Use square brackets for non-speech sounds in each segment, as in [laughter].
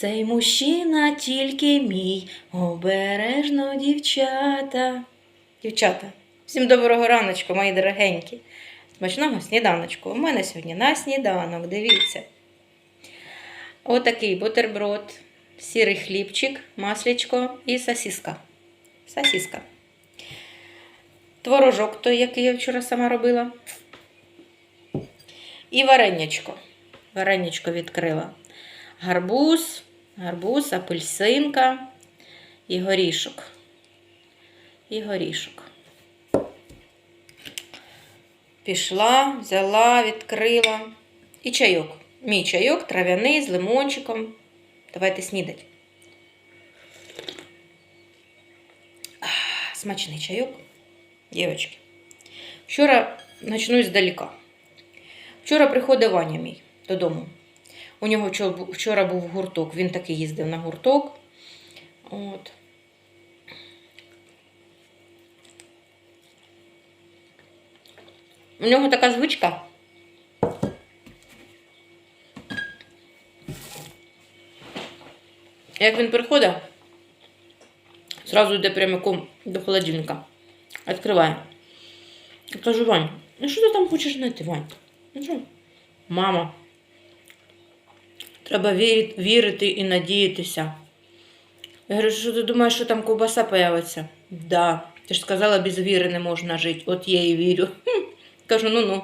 Цей мужчина тільки мій, обережно дівчата. Дівчата, всім доброго раночку, мої дорогенькі. Смачного сніданочку. У мене сьогодні на сніданок, дивіться. Отакий бутерброд, сірий хлібчик, маслячко і сосиска. Сосиска. Творожок той, який я вчора сама робила. І варенячко. Варенячко відкрила. Гарбуз, гарбуз, апельсинка і горішок. І горішок. Пішла, взяла, відкрила. І чайок. Мій чайок трав'яний з лимончиком. Давайте снідать. Смачний чайок. Дівчатки. Вчора почну здаліка. Вчора приходив Ваня мій додому. У нього вчора був гурток, він таки їздив на гурток. От. У нього така звичка. Як він приходить, зразу йде прямиком до холодильника. Відкриває. Я кажу, Вань, ну що ти там хочеш знайти, Вань? Ну що? Мама. Треба вірити, і надіятися. Я говорю, що ти думаєш, що там ковбаса появиться? Да. Ти ж сказала, без віри не можна жити. От я і вірю. Хм. Кажу, ну ну,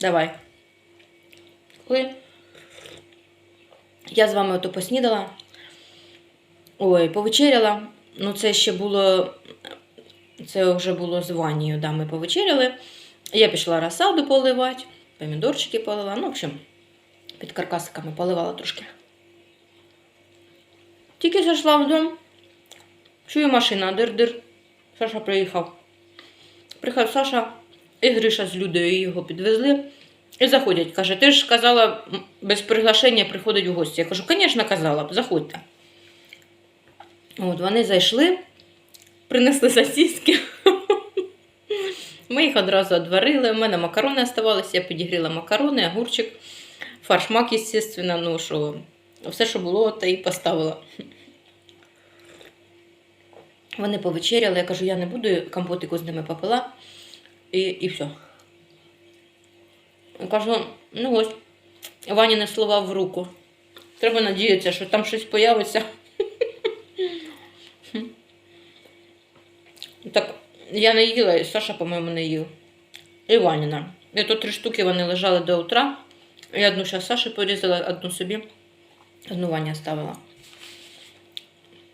давай. Коли я з вами ото поснідала. Ой, повечеряла. Ну, це ще було. Це вже було з Ванією, да, ми повечеряли. Я пішла розсаду поливати, помідорчики полила. Ну, в общем, під каркасиками поливала трошки. Тільки зайшла в дом, чую машина, дир-дир. Саша приїхав. Приїхав Саша і Гриша з Людою його підвезли. І заходять. Каже, ти ж казала, без приглашення приходить в гості. Я кажу, звісно, казала б, заходьте. От вони зайшли, принесли сосиски. Ми їх одразу відварили. У мене макарони оставалися, я підігріла макарони, огурчик, фаршмак, звісно, ну що, все, що було, те і поставила. Вони повечеряли, я кажу, я не буду компотику з ними попила. І, і все. Кажу, ну ось, Ваніни слова в руку. Треба надіятися, що там щось появиться. Так, я не їла, і Саша, по-моєму, не їв. І Ваніна. І то три штуки вони лежали до утра. Я одну зараз Саші порізала, одну собі, одну Ваня ставила.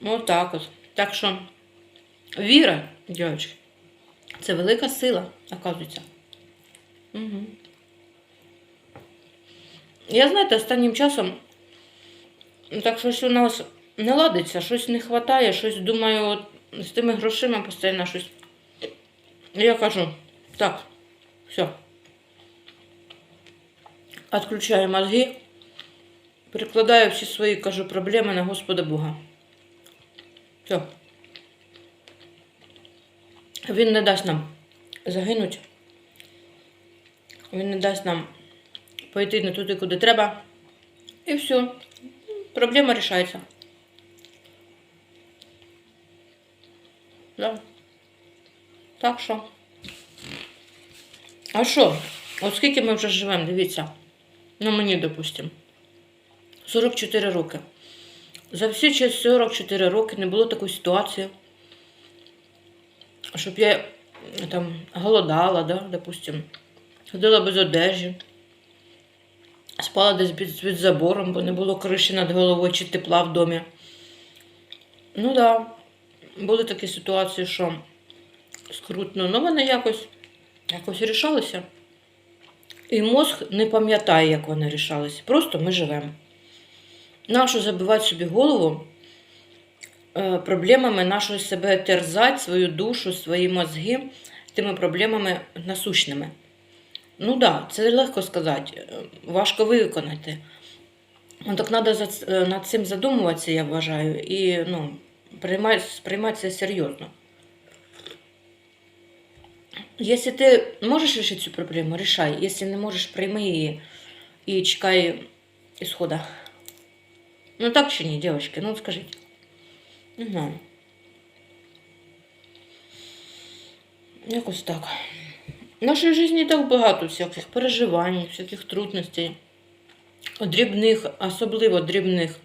Ну, так от. Так що віра, дівчатки, це велика сила, оказується. Угу. Я, знаєте, останнім часом ну, так щось у нас не ладиться, щось не вистачає, щось думаю, от, з тими грошима постійно щось. Я кажу, так, все. Отключаю мозги, перекладаю всі свої, кажу, проблеми на Господа Бога. Все. Він не дасть нам загинути. Він не дасть нам пойти не туди, куди треба. І все. Проблема рішається. Да. Так що. А що? От скільки ми вже живемо, дивіться. Ну, мені, допустимо. 44 роки. За всі ці 44 роки не було такої ситуації, щоб я там голодала, да, допустим, ходила без одежі, спала десь під, під забором, бо не було криші над головою чи тепла в домі. Ну так, да, були такі ситуації, що скрутно, але вони якось, якось рішалися. І мозг не пам'ятає, як вони рішалися. Просто ми живемо. Нащо забивати собі голову е, проблемами нашого себе терзати, свою душу, свої мозги тими проблемами насущними. Ну так, да, це легко сказати, е, важко виконати. Ну, так треба над цим задумуватися, я вважаю, і ну, приймати, це серйозно. Якщо ти можеш вирішити цю проблему, рішай. Якщо не можеш, прийми її і чекай ісхода. Ну так чи ні, дівчатки, ну скажіть. Не. Якось так. В нашій житті так багато всяких переживань, всяких трудностей. Дрібних, особливо дрібних.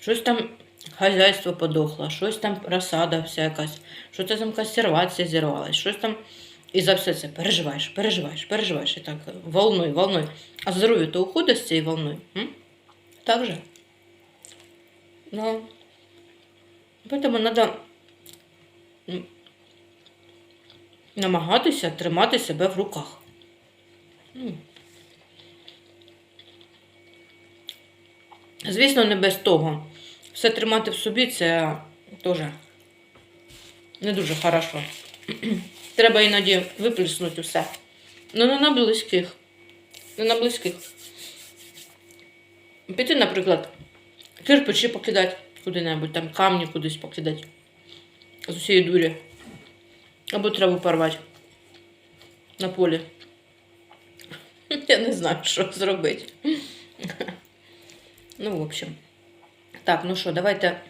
Щось там хазяйство подохло, щось там розсада вся якась, щось там консервація зірвалась, щось там. І за все це переживаєш, переживаєш, переживаєш. І так волною, волною. А здоров'я то уходить з цією волною. Так же. Ну, поэтому м, намагатися тримати себе в руках. Ну. Звісно, не без того. Все тримати в собі це теж не дуже хорошо. Треба іноді виплеснути все. Ну, не на близьких. Не на близьких. Піти, наприклад, кирпичі покидати куди-небудь, там камні кудись покидати. З усієї дурі. Або траву порвати на полі. [laughs] Я не знаю, що зробити. [laughs] Ну, в общем. Так, ну що, давайте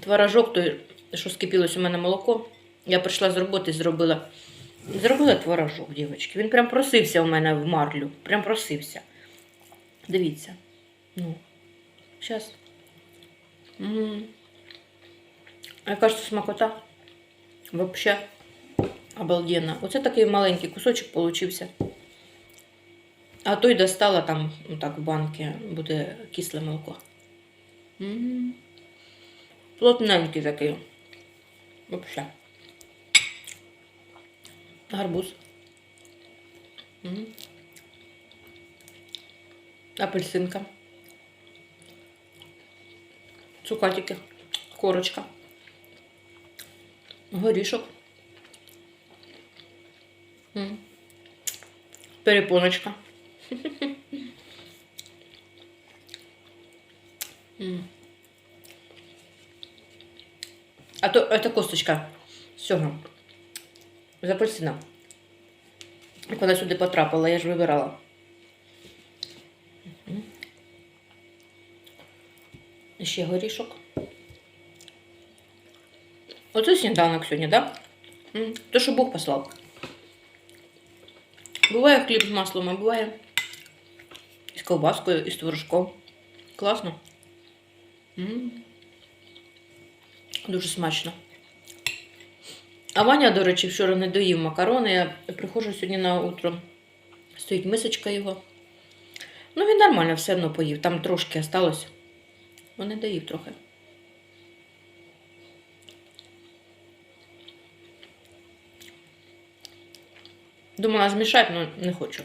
творожок, той, що скипілось у мене молоко. Я прийшла з роботи, зробила. Зробила творожок, дівчатки. Він прям просився у мене в марлю. Прям просився. Дивіться. Ну, зараз. Яка ж це смакота? Вообще обалденно. Оце такий маленький кусочок получився. А той достала там, ну так, в банки буде кисле молоко. М. Плотненький такий. Вообще. Гарбуз. Апельсинка. Цукатики. Корочка. Горішок. Перепоночка. А то это косточка з цього. З апельсина. Як вона сюди потрапила, я ж вибирала. Ще горішок. Оце сніданок сьогодні, так? То, що Бог послав. Буває хліб з маслом, а буває з ковбаскою, і з творожком. Класно. Дуже смачно. А Ваня, до речі, вчора не доїв макарони. Я приходжу сьогодні на утро. Стоїть мисочка його. Ну, він нормально все одно поїв. Там трошки осталось. Ну, не доїв трохи. Думала змішати, але не хочу.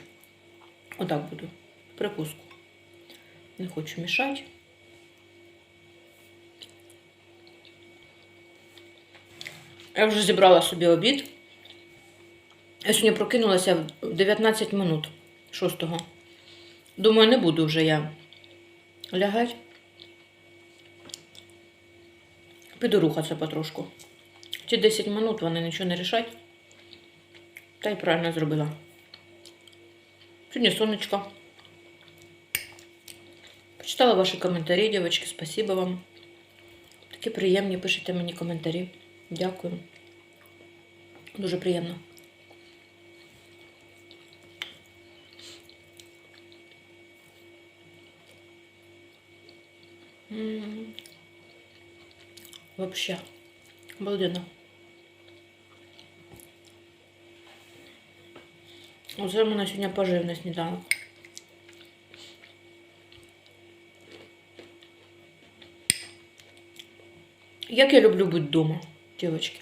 Отак буду. Припуску. Не хочу мішати. Я вже зібрала собі обід. Я сьогодні прокинулася в 19 минут 6-го. Думаю, не буду вже я лягати. Піду рухатися потрошку. Ці 10 минут вони нічого не рішать. Та й правильно зробила. Сьогодні сонечко. Почитала ваші коментарі, дівчатки, спасибо вам. Такі приємні, пишете мені коментарі. Дякую. Дуже приємно. М. Вообще. Обалденно. Оце в мене сьогодні поживний сніданок. Як я люблю бути вдома, дівчатки.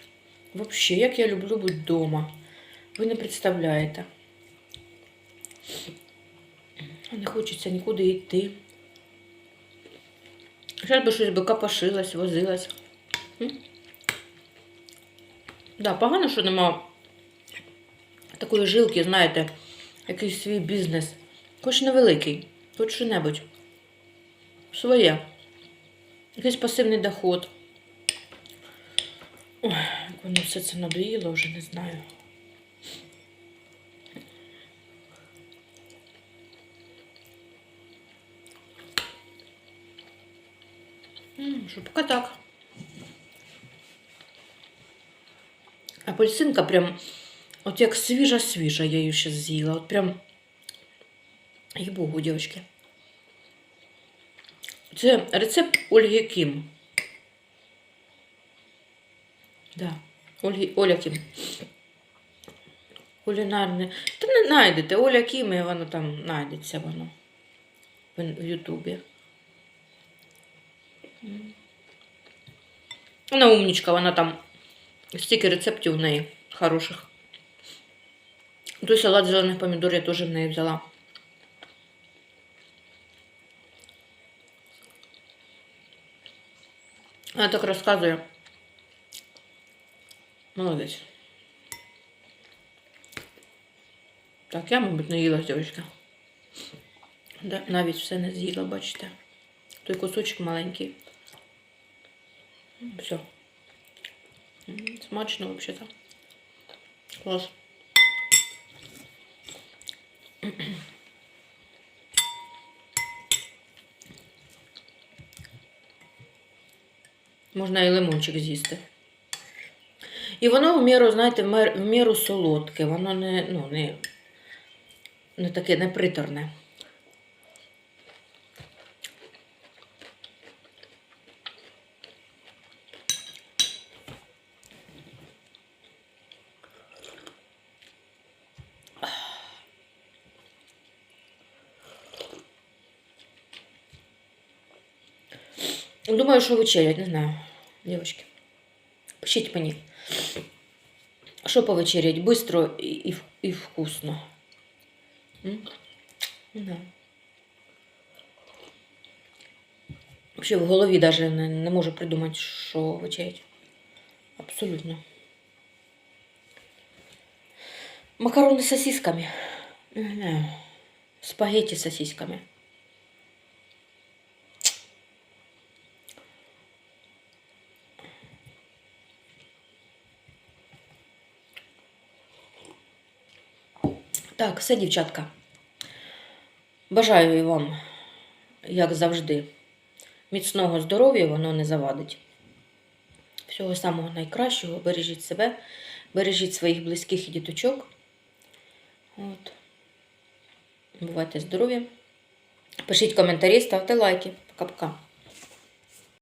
Вообще, як я люблю бути вдома. Ви не представляєте. Не хочеться нікуди йти. Зараз би щось би капашилась, возилась. Да, погано, що нема такої жилки, знаєте, якийсь свій бізнес. Хоч невеликий, хоч що-небудь. Своє. Якийсь пасивний доход. Як воно все це надоїло, вже не знаю. Що поки так. Апельсинка прям, от як свіжа-свіжа, я її ще з'їла. От прям, їй богу, дівчатки. Це рецепт Ольги Кім. Да. Ольги, Оля Кім. Кулінарне. Та не знайдете. Оля Кім, і воно там знайдеться воно в, Ютубі. Вона умнічка, вона там стільки рецептів в неї хороших. Той салат зелених помідор я теж в неї взяла. Вона так розказує. Молодець. Так, я, мабуть, не їла дівчинка. Навіть все не з'їла, бачите. Той кусочок маленький. Все. Смачно взагалі-то. Клас. Можна і лимончик з'їсти. І воно в міру, знаєте, в міру солодке, воно не, ну, не, не таке не приторне. Думаю, що вечерять, не знаю, дівчатки. Пишіть мені. Що повечерять? Бистро і, і, і вкусно. М? Не. Взагалі в голові навіть не, не можу придумати, що вечерять. Абсолютно. Макарони з сосисками. Не знаю. Спагетті з сосисками. Так, все, дівчатка. Бажаю вам, як завжди, міцного здоров'я, воно не завадить. Всього самого найкращого. Бережіть себе, бережіть своїх близьких і діточок. От. Бувайте здорові. Пишіть коментарі, ставте лайки. Пока-пока.